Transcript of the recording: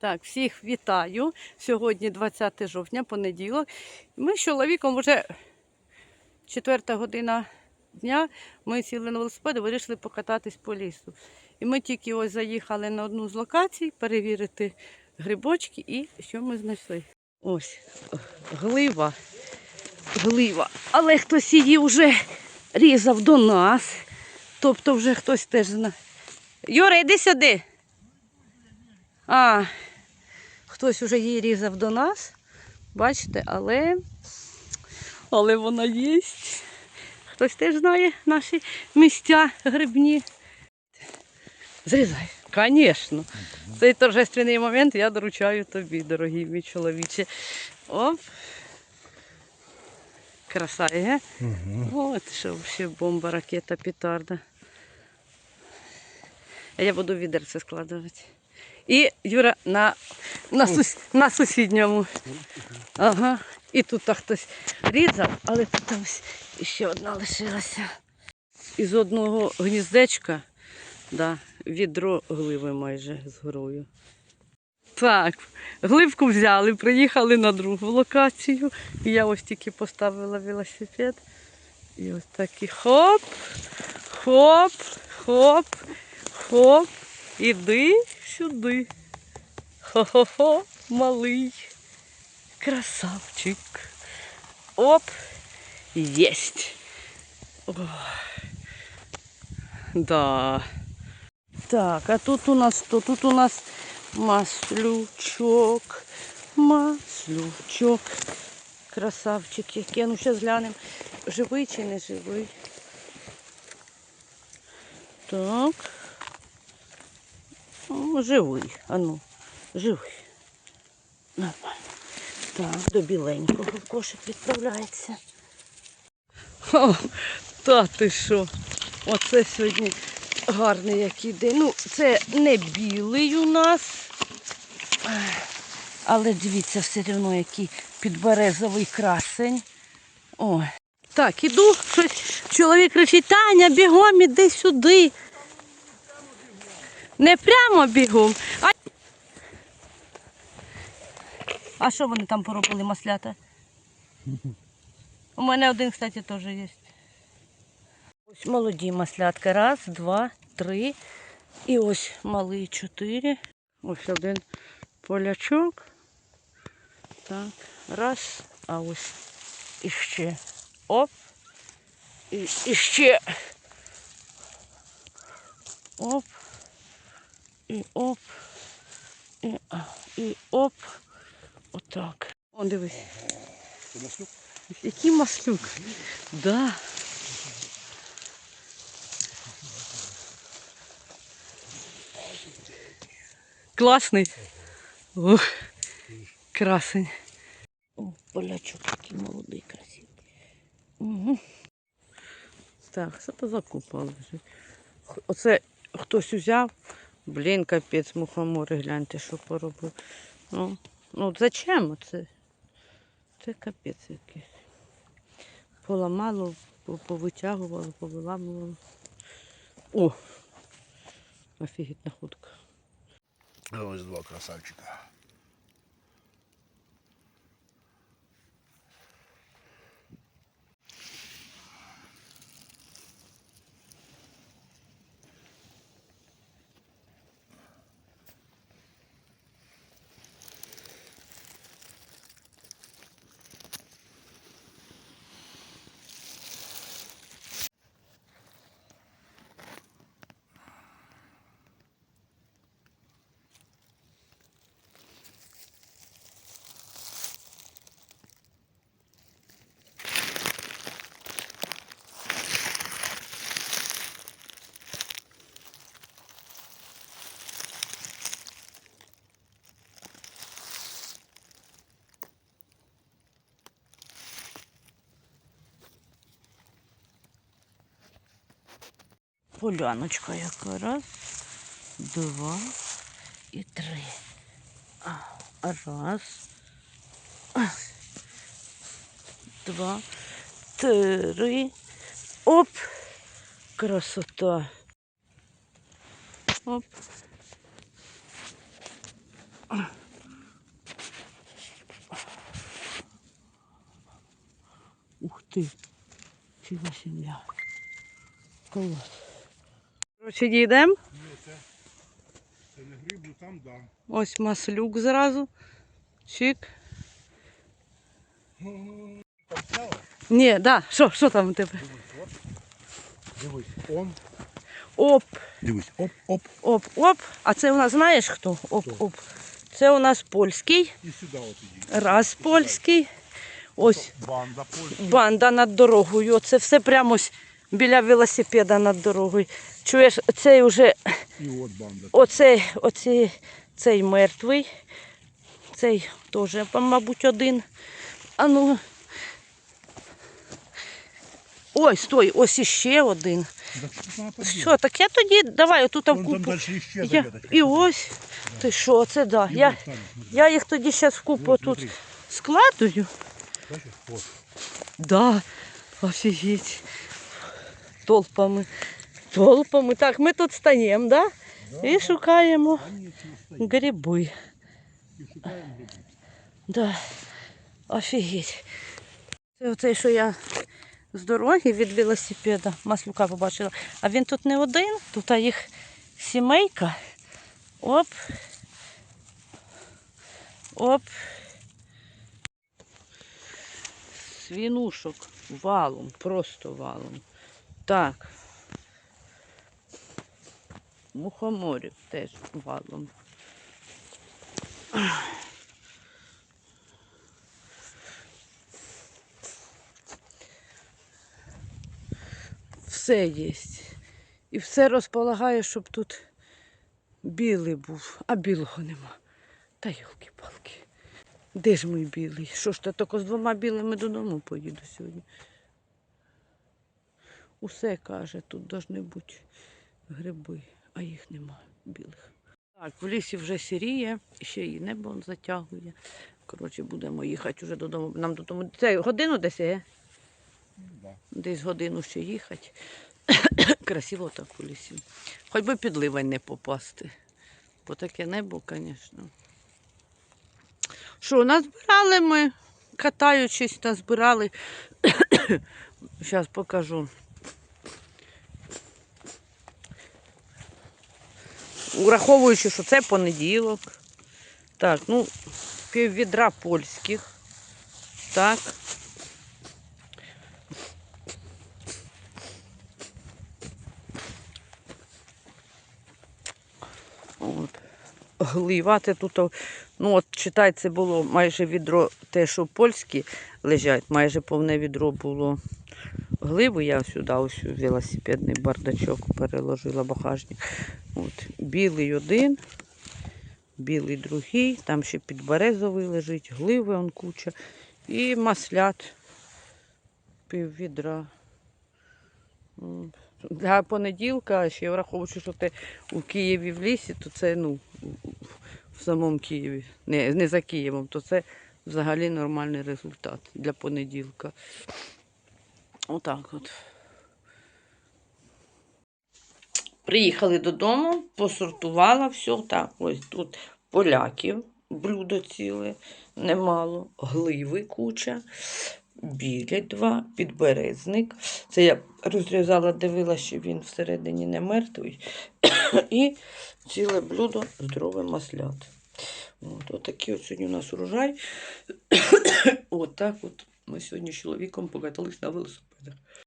Так, всіх вітаю. Сьогодні 20 жовтня, понеділок. Ми з чоловіком вже четверта година дня. Ми сіли на велосипед вирішили покататись по лісу. І ми тільки ось заїхали на одну з локацій перевірити грибочки і що ми знайшли. Ось глива. Глива. Але хтось її вже різав до нас. Тобто вже хтось теж знає. Юра, йди сюди. А, хтось уже її різав до нас. Бачите, але, але вона є. Хтось теж знає наші місця грибні. Зрізай. Звісно. Цей торжественний момент я доручаю тобі, дорогий мій чоловіче. Оп. Краса, є? От що взагалі бомба, ракета, петарда. Я буду відерце складувати. І Юра на, на, сус, на сусідньому. Ага. І тут так хтось різав, але тут ось ще одна лишилася. Із одного гніздечка, да, відро гливи майже з горою. Так, гливку взяли, приїхали на другу локацію. І я ось тільки поставила велосипед. І ось такий хоп, хоп, хоп, хоп. Іди сюди. Хо-хо-хо, малий. Красавчик. Оп. Єсть. О. Да. Так, а тут у нас что? Тут у нас маслючок. Маслючок. Красавчик який. Ну, зараз глянемо, живий чи не живий. Так. Живий. А ну, живий. Нормально. Так, до біленького в кошик відправляється. О, та ти що? Оце сьогодні гарний який день. Ну, це не білий у нас. Але дивіться, все одно який підберезовий красень. Ой. Так, іду, щось чоловік кричить, Таня, бігом, іди сюди. Не прямо бігом. А, а що вони там поробили, маслята? У мене один, кстати, теж є. Ось молоді маслятки. Раз, два, три. І ось малий чотири. Ось один полячок. Так, раз, а ось іще. Оп. І іще. Оп. І оп. І, і оп. Отак. О, дивись. Це маслюк? Який маслюк? Да. Класний. Ух, красень. О, полячок такий молодий, красивий. Угу. Так, що то за купа лежить? Х- Оце хтось узяв. Блін, капець, мухомори, гляньте, що поробив. Ну, ну зачем оце? Це капець якийсь. Поламало, повитягувало, повиламувало. О! Офігітна хутка. Ось два красавчика. Поляночка яка. Раз, два і три. Раз. Два, три. Оп. Красота. Оп. Ух ти. Ціла сім'я. Клас. Коротше. Ні, це, це не грибу, там да. Ось маслюк зразу. Чик. Ні, да. Що, що там у тебе? Дивись, он. Оп, Дивись, оп, оп. оп, оп. А це у нас знаєш хто? Оп, оп. Це у нас польський. І сюди от іди. Раз польський. Ось Банда польська. банда над дорогою. Оце все прямо ось біля велосипеда над дорогою. Чуєш, цей уже, І от банда. оцей, оцей, цей мертвий. Цей теж, мабуть, один. А ну. Ой, стой, ось іще один. Що, так я тоді давай отут в там купу. Я, і ось. Ти що, це да. Я, я їх тоді зараз в купу Вот, тут складую. Да, офігеть. Толпами. Толпами. Так, ми тут стаємо, да? І шукаємо гриби. І шукаємо. Да. Офігеть. Це оцей, що я з дороги від велосипеда маслюка побачила. А він тут не один, тут їх сімейка. Оп. Оп. Свінушок валом, просто валом. Так. Мухоморів теж валом. Все є. І все розполагає, щоб тут білий був, а білого нема. Та йолки-палки. Де ж мій білий? Що ж то тільки з двома білими додому поїду сьогодні. Усе каже, тут повинні бути гриби, а їх нема білих. Так, в лісі вже сіріє, ще і небо затягує. Коротше, будемо їхати вже додому. Нам додому. Це годину десь є? Да. Десь годину ще їхати. Красиво так у лісі. Хоч би під ливень не попасти. Бо таке небо, звісно. Що, назбирали ми, катаючись, назбирали. Зараз покажу. Ураховуючи, що це понеділок. Так, ну, пів відра польських. Так. От. Гливати тут, ну от читай, це було майже відро, те, що польські лежать, майже повне відро було гливи. Я сюди ось велосипедний бардачок переложила багажник. От. Білий один, білий другий, там ще підберезовий лежить, гливи он куча. І маслят пів відра. Для понеділка, ще враховуючи, що ти у Києві в лісі, то це ну, в самому Києві, не, не за Києвом, то це взагалі нормальний результат для понеділка. Отак от. Приїхали додому, посортувала все. Так, ось тут поляків, блюдо ціле, немало, гливи куча, білі два, підберезник. Це я розрізала, дивилася, що він всередині не мертвий. І ціле блюдо здорове маслят. От, отакий от сьогодні у нас урожай. Отак от ми сьогодні з чоловіком покатались на велосипедах.